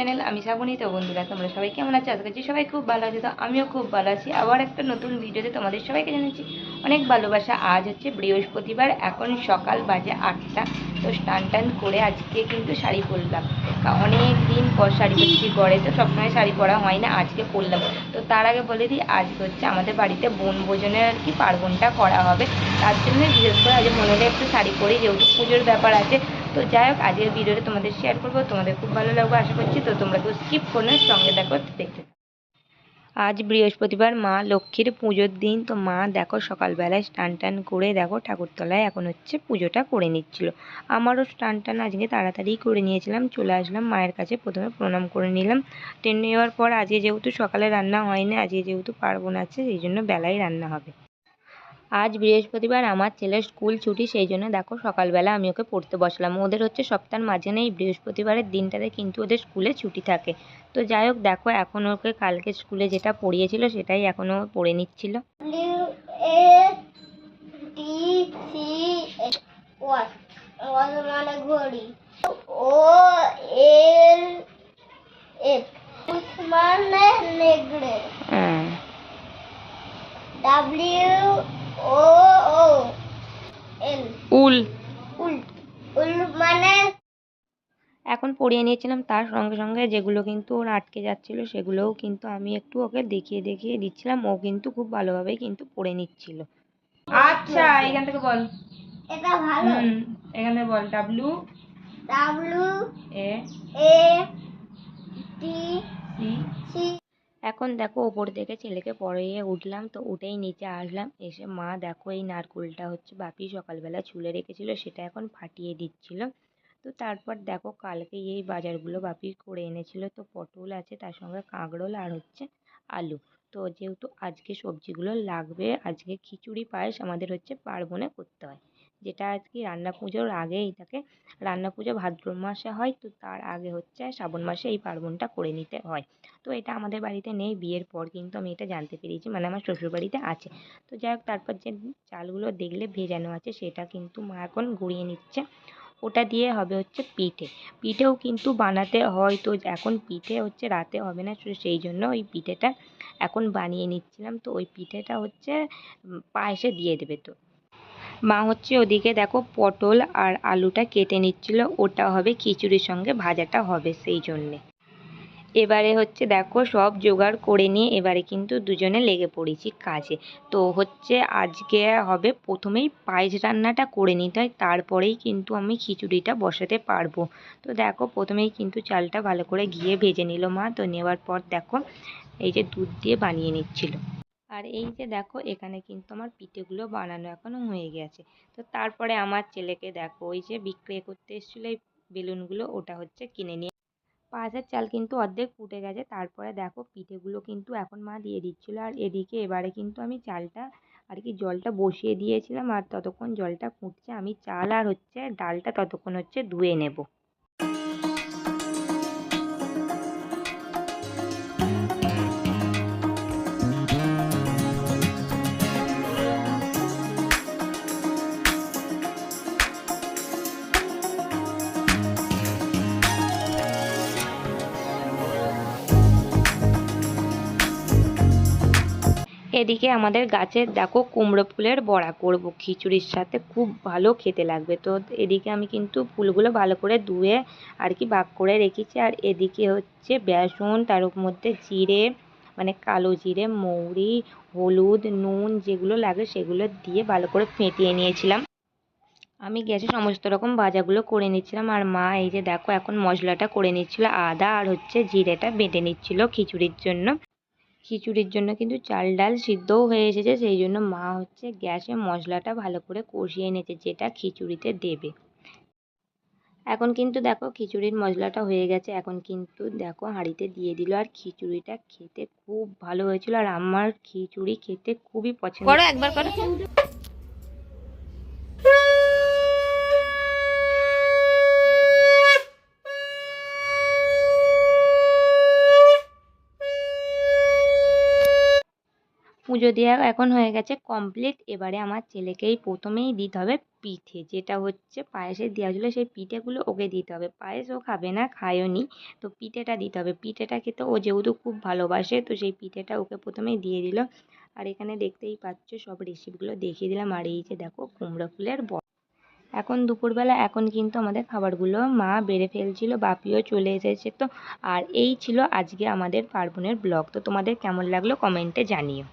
Channel আমি শ্রাবণী তো বন্ধুরা, তোমরা সবাই কেমন আছো? আজকে করছি সবাই খুব ভালো আছে, তো আমিও খুব ভালো আছি। আবার একটা নতুন ভিডিওতে তোমাদের সবাইকে জানাচ্ছি অনেক ভালোবাসা। আজ হচ্ছে বৃহস্পতিবার, এখন সকাল বাজে আটটা, তো স্নান টান করে আজকে কিন্তু শাড়ি পরলাম। অনেক দিন পর শাড়ি পরছি, গড়ে তো সবসময় শাড়ি পরা হয় না, আজকে পরলাম। তো তার আগে বলে দিই আজকে হচ্ছে আমাদের বাড়িতে বনভোজনের আর কি পার্বণটা করা হবে। তার জন্য বিশেষ করে আজ মনে একটু শাড়ি পরি, যেহেতু পুজোর ব্যাপার আছে তো যাই হোক, আজকের ভিডিওটা তোমাদের শেয়ার করব। তোমাদের খুব ভালো লাগবে, আশা করছি। তো তোমরা কেউ স্কিপ করলে সঙ্গে দেখো দেখতে আজ বৃহস্পতিবার, মা লক্ষ্মীর পুজোর দিন। তো মা দেখো, সকালবেলায় স্নান টান করে দেখো, ঠাকুরতলায় এখন হচ্ছে পুজোটা করে নিচ্ছিল। আমারও স্নান টান আজকে তাড়াতাড়ি করে নিয়েছিলাম, চলে আসলাম, মায়ের কাছে প্রথমে প্রণাম করে নিলাম। ট্রেন নেওয়ার পর আজকে যেহেতু সকালে রান্না হয়নি, আজকে যেহেতু পার্বণ আছে, সেই জন্য বেলায় রান্না হবে। আজ বৃহস্পতিবার আমার ছেলের স্কুল ছুটি সেই জন্য দেখো সকালবেলা আমি ওকে পড়তে বসলাম ওদের হচ্ছে সপ্তাহের মাঝখানে এই বৃহস্পতিবারের দিনটাতে কিন্তু ওদের স্কুলে ছুটি থাকে তো যাই হোক দেখো এখন ওকে কালকে স্কুলে যেটা পড়িয়েছিল সেটাই এখনও পড়ে নিচ্ছিল W মানে ও এল মানে হ্যাঁ ডাব্লিউ ও ও এল উল উল উল মানে এখন পড়িয়ে নিয়েছিলাম। তার সঙ্গে সঙ্গে যেগুলো কিন্তু ওর আটকে যাচ্ছিল সেগুলোও কিন্তু আমি একটু ওকে দেখিয়ে দেখিয়ে দিচ্ছিলাম। ও কিন্তু খুব ভালোভাবেই কিন্তু পড়ে নিচ্ছিল। আচ্ছা এখান থেকে বল। এটা ভালো। এখান থেকে বল। W W A A T C C এখন দেখো ওপর থেকে ছেলেকে পড়িয়ে উঠলাম। তো উঠেই নিচে আসলাম। এসে মা দেখো এই নারকুলটা হচ্ছে বাপি সকালবেলা ছুলে রেখেছিল সেটা এখন ফাটিয়ে দিচ্ছিল। তো তারপর দেখো কালকে এই বাজারগুলো বাপি করে এনেছিল, তো পটল আছে, তার সঙ্গে কাঁকরোল আর হচ্ছে আলু। তো যেহেতু আজকে সবজিগুলো লাগবে, আজকে খিচুড়ি, পায়েস আমাদের হচ্ছে পার্বণে করতে হয়। যেটা আজকে রান্না পুজোর আগেই থাকে রান্না পুজো ভাদ্র মাসে হয়, তো তার আগে হচ্ছে শ্রাবণ মাসে এই পার্বণটা করে নিতে হয়। তো এটা আমাদের বাড়িতে নেই, বিয়ের পর কিন্তু আমি এটা জানতে পেরেছি মানে আমার শ্বশুরবাড়িতে আছে। তো যাই হোক, তারপর যে চালগুলো দেখলে ভেজানো আছে, সেটা কিন্তু মা এখন গুঁড়িয়ে নিচ্ছে। ওটা দিয়ে হবে হচ্ছে পিঠে। পিঠেও কিন্তু বানাতে হয় তো এখন পিঠে হচ্ছে রাতে হবে না সেই জন্য ওই পিঠেটা এখন বানিয়ে নিচ্ছিলাম। তো ওই পিঠেটা হচ্ছে পায়েসে দিয়ে দেবে তো। মা হচ্ছে ওদিকে দেখো পটল আর আলুটা কেটে নিচ্ছিল, ওটা হবে খিচুড়ির সঙ্গে ভাজাটা হবে সেই জন্যে। এবারে হচ্ছে দেখো সব জোগাড় করে নিয়ে এবারে কিন্তু দুজনে লেগে পড়েছি কাজে। তো হচ্ছে আজকে হবে প্রথমেই পায়েস রান্নাটা করে নিতে হয়, তারপরেই কিন্তু আমি খিচুড়িটা বসাতে পারব। তো দেখো প্রথমেই কিন্তু চালটা ভালো করে ঘিয়ে ভেজে নিল মা, তো নেওয়ার পর দেখো এই যে দুধ দিয়ে বানিয়ে নিচ্ছিল। আর এই যে দেখো এখানে কিন্তু আমার পিঠেগুলো বানানো এখনও হয়ে গেছে। তো তারপরে আমার ছেলেকে দেখো ওই যে বিক্রি করতে এসেছিল এই বেলুনগুলো, ওটা হচ্ছে কিনে নিয়ে পায়েসের চাল কিন্তু অর্ধেক ফুটে গেছে। তারপরে দেখো পিঠেগুলো কিন্তু এখন মা দিয়ে দিচ্ছিল। আর এদিকে এবারে কিন্তু আমি চালটা আর কি জলটা বসিয়ে দিয়েছিলাম। আর ততক্ষণ জলটা ফুটছে। আমি চাল আর হচ্ছে ডালটা ততক্ষণ হচ্ছে ধুয়ে নেব। এদিকে আমাদের গাছের দেখো কুমড়ো ফুলের বড়া করব। খিচুড়ির সাথে খুব ভালো খেতে লাগবে। তো এদিকে আমি কিন্তু ফুলগুলো ভালো করে ধুয়ে আর কি ভাগ করে রেখেছি। আর এদিকে হচ্ছে বেসন, তার মধ্যে জিরে মানে কালো জিরে, মৌরি, হলুদ, নুন যেগুলো লাগে সেগুলো দিয়ে ভালো করে ফেটিয়ে নিয়েছিলাম। আমি গ্যাসে সমস্ত রকম ভাজাগুলো করে নিচ্ছিলাম। আর মা এই যে দেখো এখন মশলাটা করে নিচ্ছিল, আদা আর হচ্ছে জিরেটা বেটে নিচ্ছিল খিচুড়ির জন্য। খিচুড়ির জন্য কিন্তু চাল ডাল সিদ্ধও হয়ে এসেছে সেই জন্য মা হচ্ছে গ্যাসে মশলাটা ভালো করে কষিয়ে নিয়েছে যেটা খিচুড়িতে দেবে। এখন কিন্তু দেখো খিচুড়ির মশলাটা হয়ে গেছে এখন কিন্তু দেখো হাঁড়িতে দিয়ে দিল। আর খিচুড়িটা খেতে খুব ভালো হয়েছিল আর আমার খিচুড়ি খেতে খুবই পছন্দ করো একবার করো। পুজো দেওয়া এখন হয়ে গেছে কমপ্লিট এবারে আমার ছেলেকেই প্রথমেই দিতে হবে পিঠে, যেটা হচ্ছে পায়েসে দেওয়া হয়েছিলো সেই পিঠেগুলো ওকে দিতে হবে। পায়েস ও খাবে না, খায়ও নি। তো পিঠেটা দিতে হবে। পিঠেটা খেতে ও যেহেতু খুব ভালোবাসে, তো সেই পিঠেটা ওকে প্রথমেই দিয়ে দিল। আর এখানে দেখতেই পাচ্ছ সব রেসিপিগুলো দেখিয়ে দিলাম। আর এই যে দেখো কুমড়ো ফুলের এখন দুপুরবেলা এখন কিন্তু আমাদের খাবারগুলো মা বেড়ে ফেলছিল, বাপিও চলে এসেছে তো। আর এই ছিল আজকে আমাদের পার্বণের ব্লগ। তো তোমাদের কেমন লাগল কমেন্টে জানিও।